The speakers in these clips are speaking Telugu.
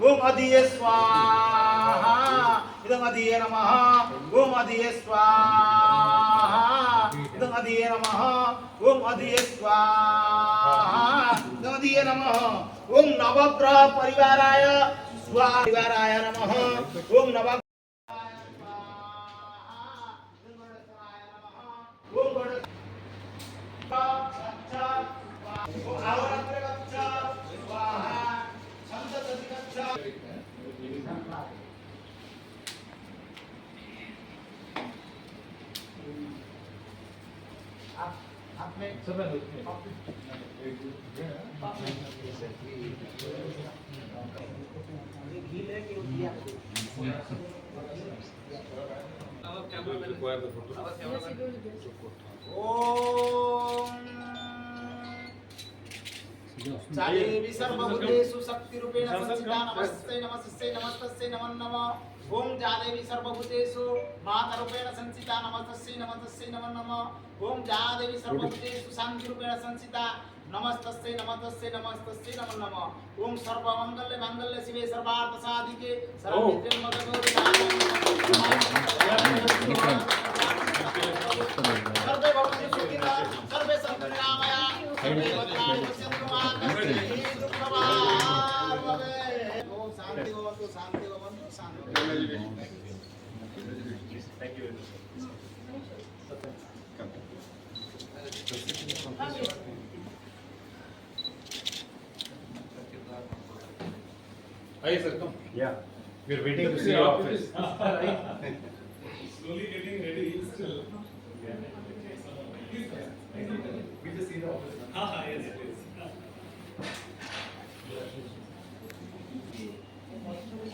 ఓం అదియే స్వాహ ఇదమదియే నమ. ఓం అదియే స్వాహ. ఇదమదియే నమ. ఓం అదియే స్వాహ. ఇదమదియే నమ. ఓం నవగ్రహ పరివారాయ. స్వాహ పరివారాయ నమ. ఓం నవ ಓಂ సర్వభూతేషు శక్తిరూపేణ సంస్థితా నమస్తే నమస్తే నమస్తస్యై నమో నమః ఓం జాదేవి సర్వభూతేషు మాతరూపేణ సంస్థితా నమస్తస్యై నమస్తస్యై నమో నమః ఓం జాదేవి సర్వభూతేషు శాంతిరూపేణ సంస్థితా నమస్తస్యై నమస్తస్యై నమస్తస్యై నమో నమః ఓం సర్వమంగళ మంగళ శివే సర్వార్థ సాధికే సర్వవిద్యం మదగౌరి సర్వే భవంతు సుఖినః సర్వే సంతు నిరామయ సర్వే భద్రాణి పశ్యంతు మా కష్టే करते हैं Hi, sir. Come. Yeah. We are waiting to see your office. Slowly getting ready. Still. Yeah. Please, sir. We just see the office. Ah, yes, please.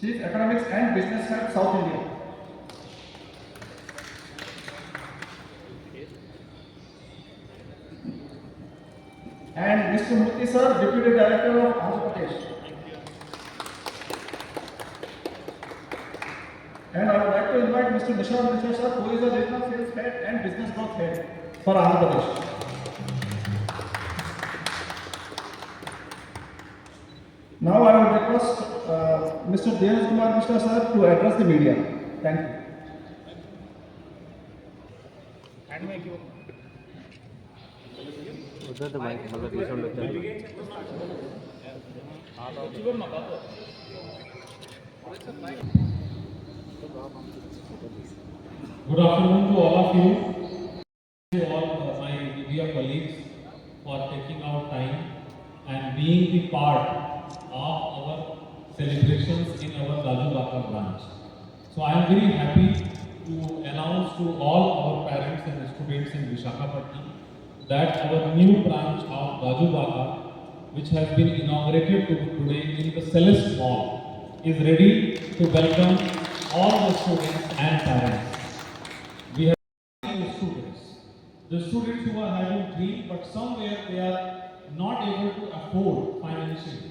Chief Economics and Business Head, South India. And Mr. Murthy sir, Deputy Director of Andhra Pradesh. And I would like to invite Mr. Nishant Mishra sir, who is the Regional Sales Head and Business Growth Head for Andhra Pradesh. Now I would request uh, Mr. Dev Kumar Mishra sir to address the media. Thank you. Good afternoon to all of you, to all uh, my media colleagues for taking out time and being the part of our celebrations in our Gajubaka branch. So I am very happy to announce to all our parents and students in Vishakhapatnam that our new branch of Gajubaka, which has been inaugurated today in the Celeste Mall, is ready to welcome all the students and parents. We have students. The students who are having dream, but somewhere they are not able to afford financially.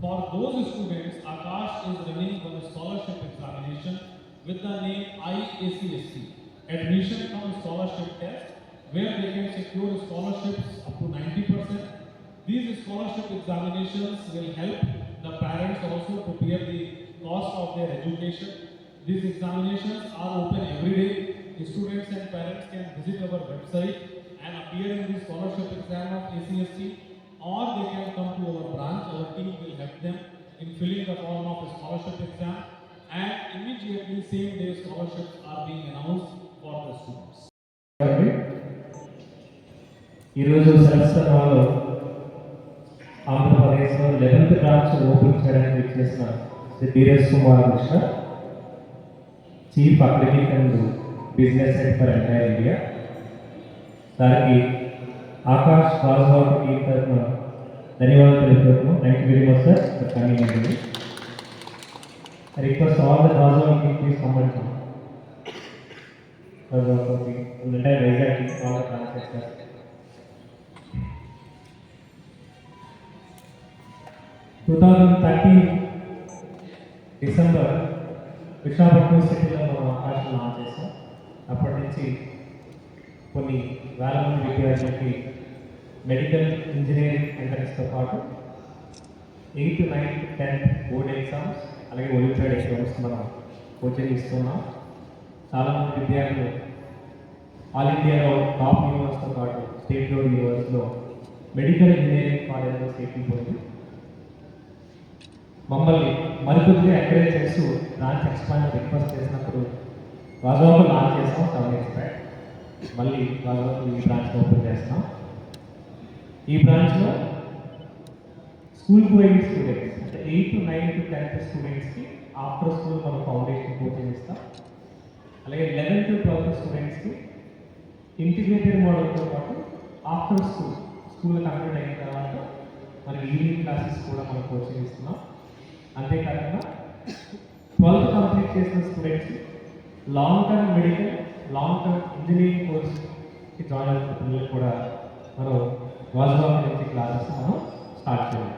For those students, Akash is running one scholarship examination with the name IACSC, Admission cum Scholarship Test, where they can secure scholarships up to 90%. These scholarship examinations will help the parents also to bear the cost of their education. These examinations are open every day. The students and parents can visit our website and appear in the scholarship exam of ACSC or they can come to our branch. Our team will help them in filling the form of a scholarship exam and immediately same day scholarships are being announced for the students. ఈరోజు సంస్థలో ఆంధ్రప్రదేశ్లో లెవెన్త్ బ్రాంచ్ ఓపెన్ చేయడానికి చేసిన Shri Biresh Kumar Krishna chief academic and business head for entire India దానికి ఆకాష్ వాజ్వాబ్ టీం తరఫున ధన్యవాదాలు తెలుపుతున్నాము thank you very much sir for coming అండి రిక్వెస్ట్ ఆల్ ద వాజ్వాబ్ team please comment వాజ్వాబ్ team entire Vizag team all the branches sir two thousand thirteen December Visakhapatnam సిటీలో మనం ఆకాశం లాంచ్ చేసాం అప్పటి నుంచి కొన్ని వేల మంది విద్యార్థులకి మెడికల్ ఇంజనీరింగ్ ఎంట్రన్స్తో పాటు eighth ninth tenth board exams అలాగే ఒలింపియాడ్ ఎగ్జామ్స్ మనం కోచింగ్ ఇస్తున్నాం. చాలామంది విద్యార్థులు ఆల్ ఇండియాలో టాప్ యూనివర్స్తో పాటు స్టేట్ రోడ్ యూనివర్స్లో మెడికల్ ఇంజనీరింగ్ కాలేజ్లో సీట్లు పొంది మమ్మల్ని మరికొద్దిగా ఎంకరేజ్ చేస్తూ బ్రాంచ్ ఎక్స్పాండ్ రిక్వెస్ట్ చేసినప్పుడు రాజాకు లాంచ్ చేస్తాం సెవెన్ ఎక్స్పాండ్ మళ్ళీ రాజాకు ఈ బ్రాంచ్ ఓపెన్ చేస్తాం ఈ బ్రాంచ్లో స్కూల్ పోయిన స్టూడెంట్స్ అంటే ఎయిత్ నైన్త్ టెన్త్ స్టూడెంట్స్కి ఆఫ్టర్ స్కూల్ మనం ఫౌండేషన్ కోచింగ్ ఇస్తాం అలాగే లెవెన్త్ ట్వెల్త్ స్టూడెంట్స్కి ఇంటిగ్రేటెడ్ మోడల్తో పాటు ఆఫ్టర్ స్కూల్ స్కూల్ కంప్లీట్ అయిన తర్వాత మనకి ఈవినింగ్ క్లాసెస్ కూడా మనం కోచింగ్ ఇస్తున్నాం అంతేకాకుండా ట్వెల్త్ కంప్లీట్ చేసిన students long term medical long term engineering కోర్స్కి join అవుతున్న పిల్లలకు కూడా మనం వాజ్వాబ్ నుంచి క్లాసెస్ మనం స్టార్ట్ చేయాలి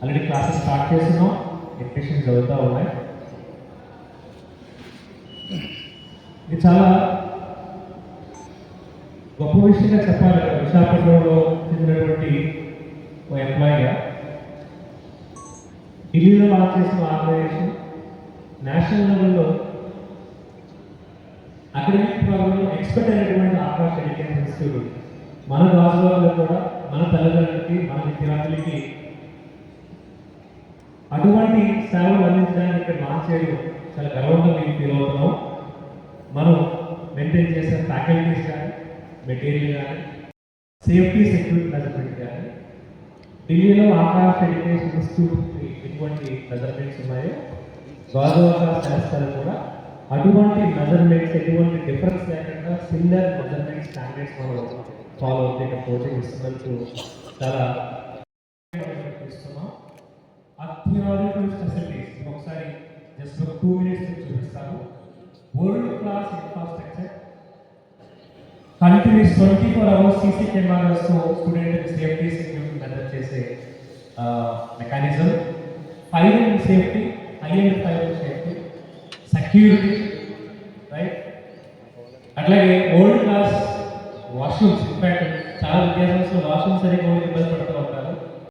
ఆల్రెడీ క్లాసెస్ స్టార్ట్ చేస్తున్నాం. అడ్మిషన్ జరుగుతూ ఉన్నాయి. ఇది చాలా గొప్ప విషయంగా చెప్పాలి విశాఖపట్నంలో చెందినటువంటి ఓ ఎంప్లాయీగా ఢిల్లీలో లాంచ్ చేసిన ఆర్గనైజేషన్ నేషనల్ లెవెల్లో అకాడమిక్ ప్రోగ్రాంలో ఎక్స్పెక్ట్ అయినటువంటి ఆకాశ్ ఎడ్యుకేషన్ ఇన్స్టిట్యూట్. మన రాజువాళ్ళలో కూడా మన తల్లిదండ్రులకి మన విద్యార్థులకి అటువంటి సేవలు అందించడానికి ఇక్కడ లాంచ్ చేయడం చాలా గర్వంగా మేము ఫీల్ అవుతున్నాం. మనం మెయింటైన్ చేసే ఫ్యాకల్టీస్ కానీ మెటీరియల్ కానీ సేఫ్టీ సెక్యూరిటీ మెజర్మెంట్ కానీ ఢిల్లీలో ఆకాశ ఎడ్యుకేషన్ ఇన్స్టిట్యూట్ ఎటువంటి మెజర్మెంట్స్ ఉన్నాయో గౌరవ శాస్త్రాలు కూడా అటువంటి మెజర్మెంట్స్ ఎటువంటి డిఫరెన్స్ లేకుండా సిమిలర్ మెజర్మెంట్ స్టాండర్డ్స్ మనం ఫాలో అవుతాయి. ఇక్కడ కోచింగ్ ఇస్తున్నందుకు చాలా ఇస్తున్నాం అత్యున్నత ఫెసిలిటీస్ ఒకసారి జస్ట్ ఒక టూ మినిట్స్ చూపిస్తాను. World class infrastructure continuous twenty four hours CC కెమెరాస్తో student safety security measure చేసే mechanism fire and safety high and fire safety security right అట్లాగే old class washrooms in fact చాలా విద్యాసంస్థలు వాష్రూమ్స్ సరిగ్గా ఇబ్బంది పడుతుంది